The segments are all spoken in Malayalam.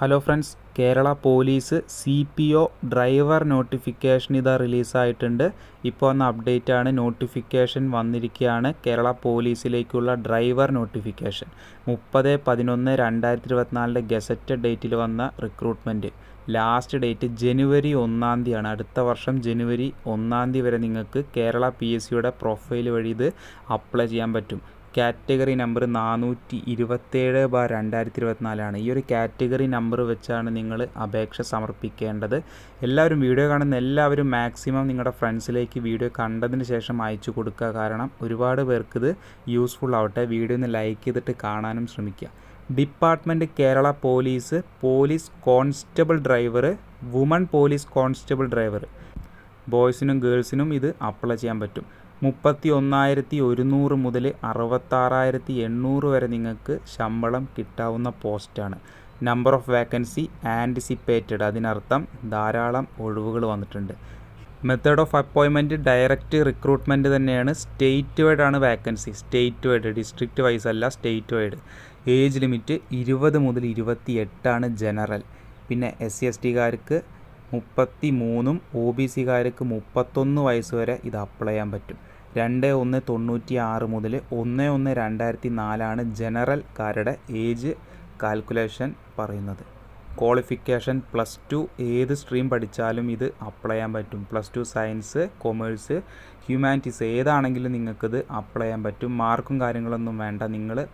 Hello friends Kerala police C P O driver notification ഇതാ റിലീസായിട്ടുണ്ട് ഇപ്പോൾ വന്ന അപ്ഡേറ്റ് ആണ്. നോട്ടിഫിക്കേഷൻ വന്നിരിക്കുകയാണ് കേരള പോലീസിലേക്കുള്ള ഡ്രൈവർ നോട്ടിഫിക്കേഷൻ മുപ്പത് പതിനൊന്ന് രണ്ടായിരത്തി ഇരുപത്തിനാലിന്റെ ഗസറ്റ് ഡേറ്റിൽ വന്ന റിക്രൂട്ട്മെന്റ് ലാസ്റ്റ് ഡേറ്റ് ജനുവരി ഒന്നാം തീയതിയാണ്. അടുത്ത വർഷം ജനുവരി ഒന്നാം തീയതി വരെ നിങ്ങൾക്ക് കേരള പി എസ് സിയുടെ പ്രൊഫൈൽ വഴി ഇത് അപ്ലൈ ചെയ്യാൻ പറ്റും. കാറ്റഗറി നമ്പർ നാനൂറ്റി ഇരുപത്തേഴ് ബാർ രണ്ടായിരത്തി ഇരുപത്തിനാലാണ് ഈ ഒരു കാറ്റഗറി നമ്പർ വെച്ചാണ് നിങ്ങൾ അപേക്ഷ സമർപ്പിക്കേണ്ടത്. എല്ലാവരും വീഡിയോ കാണുന്ന എല്ലാവരും മാക്സിമം നിങ്ങളുടെ ഫ്രണ്ട്സിലേക്ക് വീഡിയോ കണ്ടതിന് ശേഷം അയച്ചു കൊടുക്കുക. കാരണം ഒരുപാട് പേർക്ക് ഇത് യൂസ്ഫുൾ ആവട്ടെ. വീഡിയോ ഒന്ന് ലൈക്ക് ചെയ്തിട്ട് കാണാനും ശ്രമിക്കുക. Department Kerala police police constable driver woman police constable driver ബോയ്സിനും ഗേൾസിനും ഇത് അപ്ലൈ ചെയ്യാൻ പറ്റും. മുപ്പത്തി ഒന്നായിരത്തി ഒരുന്നൂറ് മുതൽ അറുപത്താറായിരത്തി എണ്ണൂറ് വരെ നിങ്ങൾക്ക് ശമ്പളം കിട്ടാവുന്ന പോസ്റ്റാണ്. നമ്പർ ഓഫ് വേക്കൻസി ആന്റിസിപ്പേറ്റഡ് അതിനർത്ഥം ധാരാളം ഒഴിവുകൾ വന്നിട്ടുണ്ട്. മെത്തേഡ് ഓഫ് അപ്പോയിൻമെന്റ് ഡയറക്റ്റ് റിക്രൂട്ട്മെന്റ് തന്നെയാണ് സ്റ്റേറ്റ് വൈഡ് ആണ് vacancy state wide district wise അല്ല സ്റ്റേറ്റ് വൈഡ് ഏജ് ലിമിറ്റ് ഇരുപത് മുതൽ ഇരുപത്തി എട്ടാണ് ജനറൽ പിന്നെ എസ് സി എസ് ടിക്കാർക്ക് മുപ്പത്തി മൂന്നും ഒ ബി സിക്കാർക്ക് മുപ്പത്തൊന്ന് വയസ്സ് വരെ ഇത് അപ്ലൈ ചെയ്യാൻ പറ്റും. രണ്ട് ഒന്ന് തൊണ്ണൂറ്റി ആറ് മുതൽ ഒന്ന് ഒന്ന് രണ്ടായിരത്തി നാലാണ് ജനറൽക്കാരുടെ ഏജ് കാൽക്കുലേഷൻ പറയുന്നത്. ക്വാളിഫിക്കേഷൻ പ്ലസ് ടു ഏത് സ്ട്രീം പഠിച്ചാലും ഇത് അപ്ലൈ ചെയ്യാൻ പറ്റും. Plus two science commerce humanities ഏതാണെങ്കിലും നിങ്ങൾക്കിത് അപ്ലൈ ചെയ്യാൻ പറ്റും. മാർക്കും കാര്യങ്ങളൊന്നും വേണ്ട. നിങ്ങൾ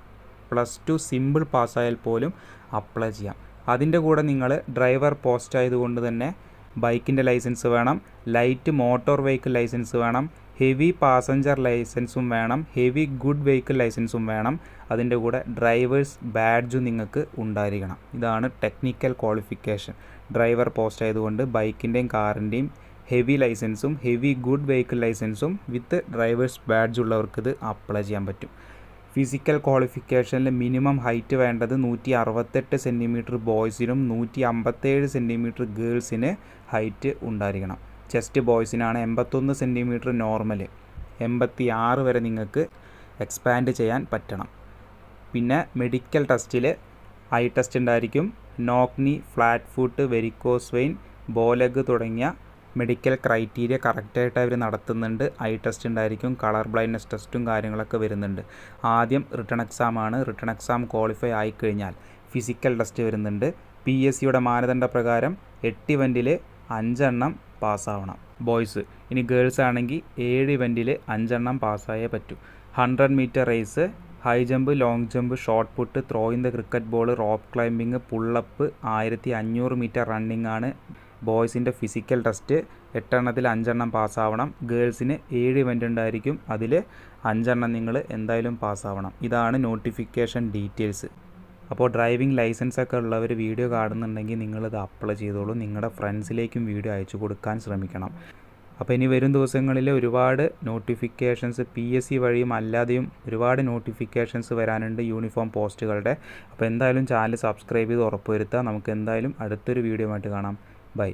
പ്ലസ് ടു സിമ്പിൾ പാസ്സായാൽ പോലും അപ്ലൈ ചെയ്യാം. അതിന്റെ കൂടെ നിങ്ങൾ ഡ്രൈവർ പോസ്റ്റ് ആയതുകൊണ്ട് തന്നെ ബൈക്കിന്റെ ലൈസൻസ് വേണം. ലൈറ്റ് മോട്ടോർ വെഹിക്കിൾ ലൈസൻസ് വേണം. ഹെവി പാസഞ്ചർ ലൈസൻസും വേണം. ഹെവി ഗുഡ് വെഹിക്കിൾ ലൈസൻസും വേണം. അതിന്റെ കൂടെ ഡ്രൈവേഴ്സ് ബാഡ്ജും നിങ്ങൾക്ക് ഉണ്ടായിരിക്കണം. ഇതാണ് ടെക്നിക്കൽ ക്വാളിഫിക്കേഷൻ. ഡ്രൈവർ പോസ്റ്റ് ആയതുകൊണ്ട് ബൈക്കിന്റെയും കാറിന്റെയും ഹെവി ലൈസൻസും ഹെവി ഗുഡ് വെഹിക്കിൾ ലൈസൻസും വിത്ത് ഡ്രൈവേഴ്സ് ബാഡ്ജ് ഉള്ളവർക്ക് ഇത് അപ്ലൈ ചെയ്യാൻ പറ്റും. ഫിസിക്കൽ ക്വാളിഫിക്കേഷനിൽ മിനിമം ഹൈറ്റ് വേണ്ടത് നൂറ്റി അറുപത്തെട്ട് സെന്റിമീറ്റർ ബോയ്സിനും നൂറ്റി അമ്പത്തേഴ് സെന്റിമീറ്റർ ഗേൾസിന് ഹൈറ്റ് ഉണ്ടായിരിക്കണം. ചെസ്റ്റ് ബോയ്സിനാണ് എൺപത്തൊന്ന് സെന്റിമീറ്റർ നോർമൽ. എൺപത്തി ആറ് വരെ നിങ്ങൾക്ക് എക്സ്പാൻഡ് ചെയ്യാൻ പറ്റണം. പിന്നെ മെഡിക്കൽ ടെസ്റ്റിൽ ഐ ടെസ്റ്റ് ഉണ്ടായിരിക്കും. Knock knee flat foot varicose vein bowleg തുടങ്ങിയ മെഡിക്കൽ ക്രൈറ്റീരിയ കറക്റ്റായിട്ട് അവർ നടത്തുന്നുണ്ട്. ഐ ടെസ്റ്റ് ഉണ്ടായിരിക്കും കളർ ബ്ലൈൻഡ്നെസ് ടെസ്റ്റും കാര്യങ്ങളൊക്കെ വരുന്നുണ്ട്. ആദ്യം റിട്ടേൺ എക്സാം ആണ്. റിട്ടേൺ എക്സാം ക്വാളിഫൈ ആയിക്കഴിഞ്ഞാൽ ഫിസിക്കൽ ടെസ്റ്റ് വരുന്നുണ്ട്. പി എസ് സിയുടെ മാനദണ്ഡ പ്രകാരം എട്ട് ഇവന്റിൽ അഞ്ചെണ്ണം പാസ്സാവണം ബോയ്സ് ഇനി ഗേൾസ് ആണെങ്കിൽ ഏഴ് ഇവന്റിൽ അഞ്ചെണ്ണം പാസ്സായേ പറ്റൂ. Hundred metre race high jump long jump shot put throw in the cricket ball rope climbing pull up ആയിരത്തി അഞ്ഞൂറ് മീറ്റർ റണ്ണിങ് ആണ് ബോയ്സിന്റെ ഫിസിക്കൽ ടെസ്റ്റ് എട്ടെണ്ണത്തിൽ അഞ്ചെണ്ണം പാസ്സാവണം. ഗേൾസിന് ഏഴ് ഇവന്റ് ഉണ്ടായിരിക്കും. അതിൽ അഞ്ചെണ്ണം നിങ്ങൾ എന്തായാലും പാസ്സാവണം. ഇതാണ് നോട്ടിഫിക്കേഷൻ ഡീറ്റെയിൽസ്. അപ്പോൾ ഡ്രൈവിംഗ് ലൈസൻസ് ഒക്കെ ഉള്ളവർ വീഡിയോ കാണുന്നുണ്ടെങ്കിൽ നിങ്ങളിത് അപ്ലൈ ചെയ്തോളൂ. നിങ്ങളുടെ ഫ്രണ്ട്സിലേക്കും വീഡിയോ അയച്ചു കൊടുക്കാൻ ശ്രമിക്കണം. അപ്പോൾ ഇനി വരും ദിവസങ്ങളിൽ ഒരുപാട് നോട്ടിഫിക്കേഷൻസ് പി എസ് സി വഴിയും അല്ലാതെയും ഒരുപാട് നോട്ടിഫിക്കേഷൻസ് വരാനുണ്ട് യൂണിഫോം പോസ്റ്റുകളുടെ. അപ്പോൾ എന്തായാലും ചാനൽ സബ്സ്ക്രൈബ് ചെയ്ത് ഉറപ്പുവരുത്തുക. നമുക്ക് എന്തായാലും അടുത്തൊരു വീഡിയോ ആയിട്ട് കാണാം. ബൈ